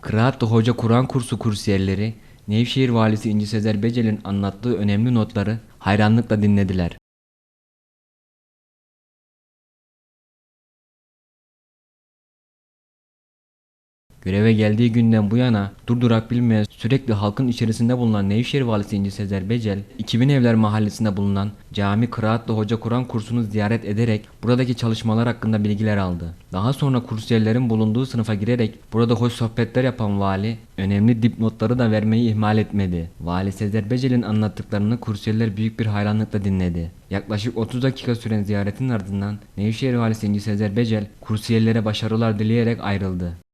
Kıraatlı Hoca Kur'an kursu kursiyerleri Nevşehir Valisi İnci Sezer Becel'in anlattığı önemli notları hayranlıkla dinlediler. Göreve geldiği günden bu yana durdurak bilmeyen sürekli halkın içerisinde bulunan Nevşehir Valisi İnci Sezer Becel, 2000 Evler Mahallesi'nde bulunan Cami Kıraatlı Hoca Kur'an kursunu ziyaret ederek buradaki çalışmalar hakkında bilgiler aldı. Daha sonra kursiyerlerin bulunduğu sınıfa girerek burada hoş sohbetler yapan vali önemli dipnotları da vermeyi ihmal etmedi. Vali Sezer Becel'in anlattıklarını kursiyerler büyük bir hayranlıkla dinledi. Yaklaşık 30 dakika süren ziyaretin ardından Nevşehir Valisi İnci Sezer Becel kursiyerlere başarılar dileyerek ayrıldı.